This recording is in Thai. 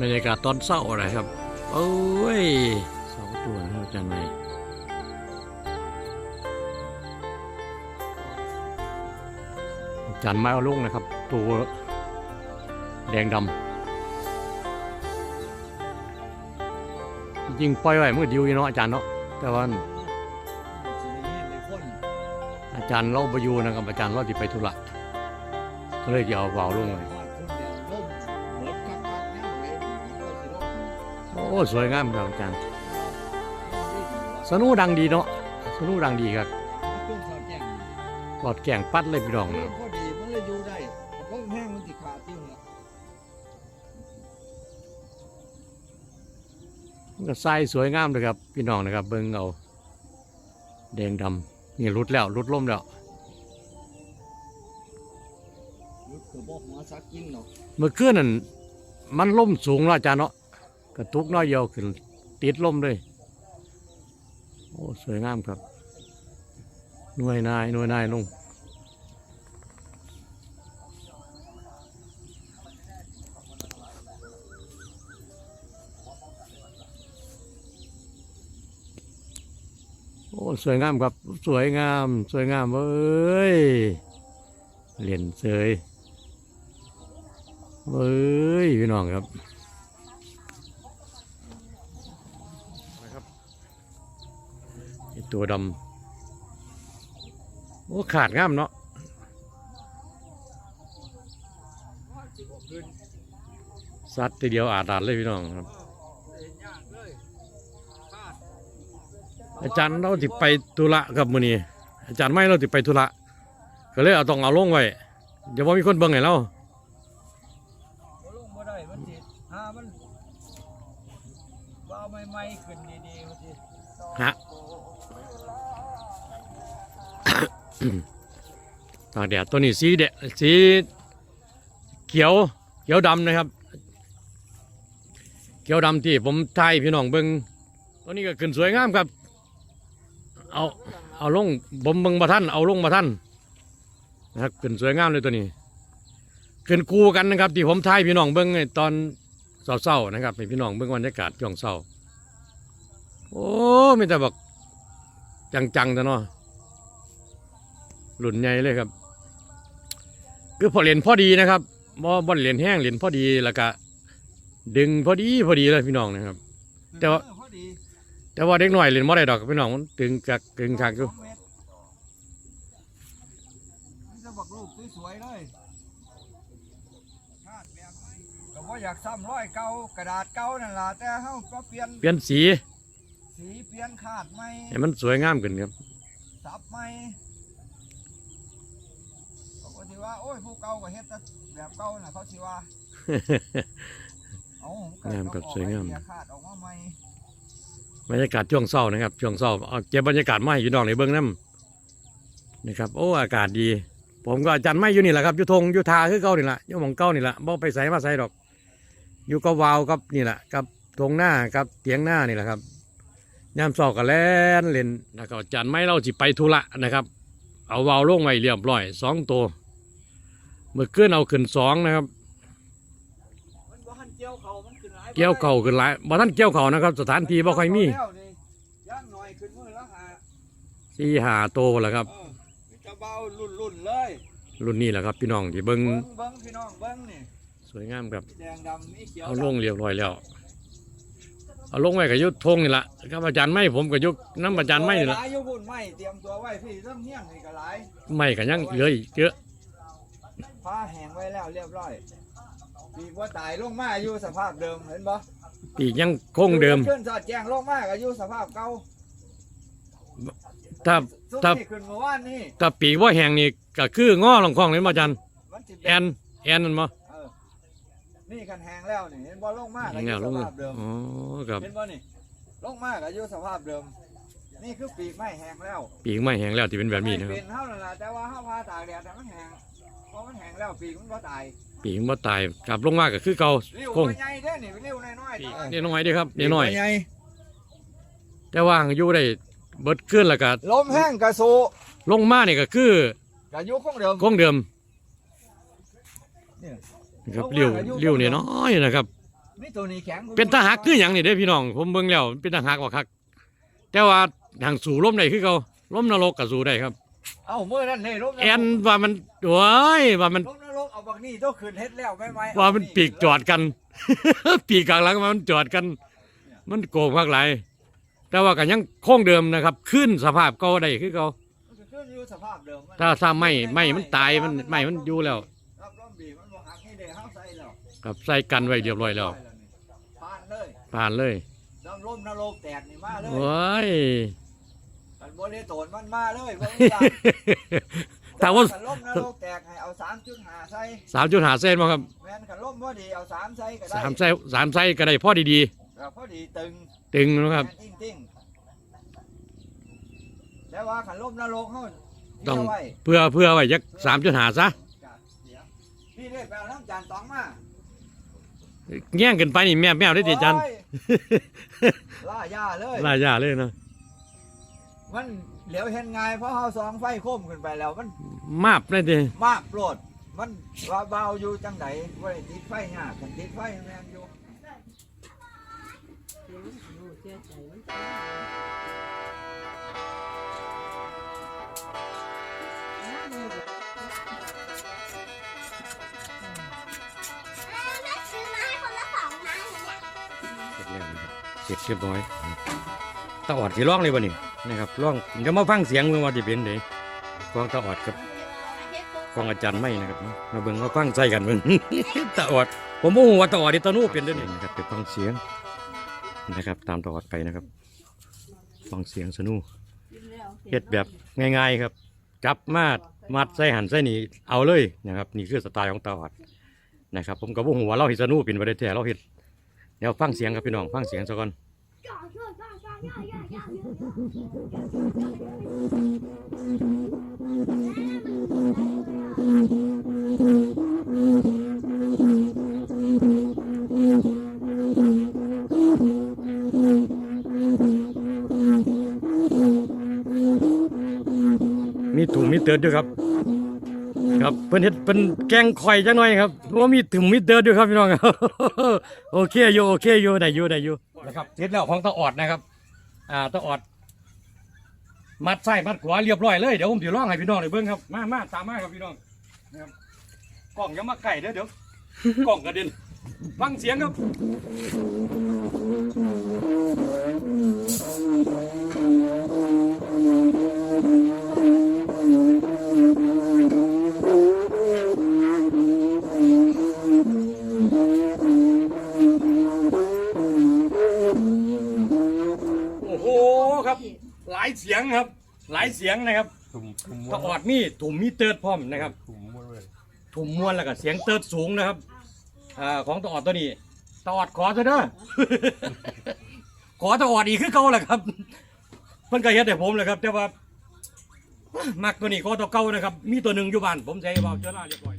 บรรยากาศตอนเศร้าอะไรครับ โอ้ยสองตัวนะครับอาจารย์ใหมอาจารย์ไม้เอาลงนะครับ ตัวแดงดำจริงปล่อยไว้เมื่อดียวยู่เนาะอาจารย์เนาะแต่ว่าสิได้ยินอาจารย์เราไปอยู่นะครับอาจารย์เราจะไปธุระก็เลยจะเอาเบาลงเลย อ้สวยงามครับอาจารย์ล่มดีดีวะสนุดังดีเนาะสนุดังดีครับมันขึ้นเขาแจ้งปลอดแก่งปัดเลยพี่น้องเรื่อเนาะงพอดีมันเลยอยู่ได้เพราะแห้งมันสิขาดติ้งละก็ใส่สวยงามเลยครับ พี่น้องนะครับ เบิ่งเอาแดงดำนี่รุดแล้วรุดล่มแล้วยุดคือบ่หัวซักกินเนาะเมื่อคืนนั่นมันล่มสูงเนาะอาจารย์เนาะ กระตุกน้อยเดียวขึ้นติดล่มเลยโอ้สวยงามครับหน่วยนายหน่วยนายลงโอ้สวยงามครับ สวยงาม สวยงามเอ้ยเหรียญเสยเอ้ยพี่น้องครับไอ้ ตัวดำโอ้ขาดงามเนาะสัตว์ทีเดียวอาดาดเลยพี่น้องครับเห็นยากเลยคาดอาจารย์เราติไปธุระกับมือนี้อาจารย์ไม่เราติไปธุระก็เลยเอาต้องเอาลงไว้เดี๋ยวว่ามีคนเบิ่งไงเราบ่ลงบ่ได้มันสิหามันว่าใหม่ๆขึ้นดีๆมันสิฮะ ตากแดดตัวนี้สีแดดสีเขียวเขียวดำนะครับ เขียวดำที่ผมถ่ายพี่น้องเบิงตัวนี้ก็ขึ้นสวยงามครับ เอาเอาลงผมเบิงมาท่านเอาลงมาท่านนะครับขึ้นสวยงามเลยตัวนี้ขึ้นคู่กันนะครับ ที่ผมถ่ายพี่น้องเบิงตอนเศร้าๆนะครับพี่น้องเบิงบรรยากาศช่วงเศร้า โอ้ไมีแต่บอกจังๆแต่เนาะ หลุนใหญ่เลยครับ คือพอเหรียญพอดีนะครับบ่บ่เหรียญแห้งเหรียญพอดีแล้วก็ดึงพอดีพอดีเลยพี่น้องนะครับ แต่ว่าเออพอดีแต่ว่าเด็กหน่อยเหรียญบ่ได้ดอกพี่น้องมันตึงกักตึงคักอยู่สงเมตรนี่จะบอกรูปสวยๆเลยคาดแบบก็บ่อยากซ้ำร้อยเก่ากระดาษเก่านั่นล่ะแต่เฮาก็เปลี่ยนเปลี่ยนสีสีเปลี่ยนคาดใหม่ให้มันสวยงามขึ้นครับ สับใหม่เขาก็สิว่าโอ้ยผู้ เก่าก็เฮ็ดแต่แบบเก่าน่ะเขาสิว่าเอาผมก็งามครับต้องออกสวยงามไอเดีคาดออกมาใหม่บรรยากาศช่วงเช้านะครับช่วงเช้าเอาเก็บบรรยากาศมาให้พี่น้องในเบื้องน้ำนะครับ โอ้อากาศดี ผมก็อาจารย์ไม่อยู่นี่แหละครับอยู่ทงอยู่ทาคือเก่านี่แหละอยู่หมองเก่านี่แหละบ่ไปใส่มาใส่ดอก อยู่กับวาวกับนี่แหละกับทงหน้ากับเตียงหน้านี่แหละครับยามสอบกันแล่นเล่นนะครับอาจารย์ไม่เราจิไปธุระนะครับ เอาวาวลงไว้เรียบร้อยสองตัว เมื่อคืนเอาขึ้นสองนะครับมันบ่ทันเกี่ยวเขามันขึ้นหลายเกี่ยวเข่าขึ้นหลายบ่ท่านเกี่ยวเข่านะครับ สถานที่บ่ค่อยมีแล้วนี่ย่างหน่อยขึ้นมือละหาสี่หาโตวแหละครับเออจะเบารุ่นๆเลย รุ่นนี้แหละครับ พี่น้องที่เบิ้งเบิ้งเบิ้งพี่น้องเบิ้งนี่สวยงามครับแดงดำมีเขียวเอาลงเรียบร้อยแล้วเอาลงไว้กับยุทธทงนี่แหละครับอาจารย์ไม่ผมกับยุทน้ำอาจารย์ไม่นี่แหละหลายอยู่บุญไม่เตรียมตัวไว้พี่เริ่มเฮี้ยงนี่ก็หลายไม่กันยังเหลืออีกเยอะ ผ้าแห้งไว้แล้วเรียบร้อยปีกว่าตายลงมาอยู่สภาพเดิมเห็นบ่ปีกยังคงเดิมขึ้นสอดแจงลงมาก็อยู่สภาพเก่าถ้าซุ่มถ้านี่ขึ้นเมื่อวานนี่ถ้าปีกว่าแหงนี่ก็คืองอลงคลองเลยมาอาจารย์มันสิแอนแอนนั่นมั้เออนี่คันแห้งแล้วนี่เห็นบ่ลงมาก็อแหงยู่แล้วลงเลยสภาพเดิม อ๋อครับเห็นบ่นี่ลงมาก็อยู่สภาพเดิม นี่คือปีกไม้แห้งแล้วปีกไม่แหงแล้วที่เป็นแบบนี้นะคไม่รับเป็นเท่านั้นแหละแต่ว่าเฮาพาตากแดดแต่มันแห้ง พอมันแห้งแล้วปีกมันก็ตายปีกว่าตายกลับลงมาก็คือเก่าเลี้ยวคงไปใหญ่เด้อนี่เลี้ยวน้อยๆปีกตายนี่น้อยเดีครับนี่น้อยใหญ่แต่ว่าอยู่ได้เบิดขึ้นแล้วก็ลมแห้งกระสูลงมานี่ก็คือกระยุคงเดิม คงเดิมเนี่ยนะครับเลี้ยวเลี้ยวเนี่ยน้อยนะครับมีตัวนี้แข็งเป็นตาหักคือหยังนี่เด้พี่น้อง ผมเบิ่งแล้วเป็นตาหักว่าคักแต่ว่าทางสู่ลมได้คือเขาลมนรกก็สู่ได้ครับ เอ้าเมื่อนั้นเลยลบแอนว่ามันโอ้ยว่ามันลบนรกเอาบักนี่ต้องคืนเฮ็ดแล้วไม่ไหมว่ามันปีกจอดกัน ปีกกลางหลังมันจอดกัน มันโกงมากหลายแต่ว่าก็ยังคงเดิมนะครับ ขึ้นสภาพเก่าได้คือเขามันจะขึ้นอยู่สภาพเดิมมันถ้าถ้าไม่ไม่มันตายมันไม่มันอยู่แล้วรับร่มบีมันบ่หักนี่เด้เฮาใส่แล้วครับใส่กันไว้เรียบร้อยแล้วผ่านเลยผ่านเลยน้ำร่มนรกแตกนี่มาเลยโอ้ยกัน บ่ได้โตนมันมาเลยบ่มีการแต่ว่าขันล่มนรกแตกให้เอา3.5ใส่สามจุดหาเส้นมาครับแม่นขันล่มบ่ดีเอา3ใส่ก็ได้สามไส้สามไส้ก็ได้พอดีก็พอดีตึงๆ ตึงนะครับ แม่นติ้งติ้งแต่ว่าขันล่มนรกเฮาต้องเาไว้เพื่อเพื่อไว้ยักสามจุดหาซะจ้ะเดี๋ยวพี่ได้ไปเอาน้ำจานตองมาแย่งกันไปนี่แม่แมวได้ติจันโอ้ยล่าย่าเลย ลายาเลยเนาะ มันเหลียวเห็นไงายเพราะเฮาสองไฟโค้มขึ้นไปแล้วมันมาบได้ดิมากโปรดมันว่าเบาอยู่จังไดบ่ได้ติดไฟยากกันติดไฟแม่นอยู่แม่ซื้อมาให้คนละสองนะเนี่ยเสร็จแล้วนะครับเสร็จเรียบร้อยตาออดสิร้องเลยบ่นี่ นะครับร้องจะมาฟังเสียงเบิ่งว่าสิเป็นเด้ฟังตาออดครับฟังอาจารย์ไม่นะครับมาเบิ่งมาฟังใจกันเบิ่งตาออด ผมบ่ฮู้ว่าตาออดนี่ตาหนูเป็นเด้อนี่นะครับไปฟังเสียงนะครับ ตามตาออดไปนะครับฟังเสียงสนุเฮ็ดแบบง่าย ๆครับ จับมาดมัดใส่หันใส่นี่เอาเลยนะครับ นี่คือสไตล์ของตาออดนะครับ ผมก็บ่ฮู้ว่าเราเฮ็ดสนุเป็นบ่ได้แท้เราเฮ็ดเดี๋ยวฟังเสียงครับพี่น้องฟังเสียงซะก่อน มีถุงมีเติร์ดด้วยครับ ครับเพิ่นเฮ็ดเป็นแกงข่อยจังหน่อยครับเพราะว่ามีถุงมีเติร์ดด้วยครับพี่น้องครับโอเคอยู่โอเคอยู่ได้อยู่ได้อยู่นะครับเสร็จแล้วของตาออดนะครับ อ่าตะออด มัดไส้มัดขวาเรียบร้อยเลยเดี๋ยวผมถือร่องให้พี่น้องเลยเบิ่งครับมามาตามมาครับพี่น้องนะครับกล่องอยังมาไก่เด้อเดี๋ยวกล่องกระเด็นฟังเสียงครับโงครับ หลายเสียงนะครับถุงถุงตะออดมีถุ่มมีเติร์ดพร้อมนะครับ ถุงม้วนเลยถุ่มมวนแล้วก็เสียงเติร์ดสูงนะครับอ่าของตะออดตัวนี้ตะออดขอเถอะเด้อ ขอตะออดอีกคือเก่าแหละครับเพิ่นก็เฮ็ดให้ผมแหละครับ แต่ว่ามักตัวนี้ขอตัวเก่านะครับ มีตัวหนึ่งอยู่บ้านผมใช้เบาเจอหน้าเรียบร้อย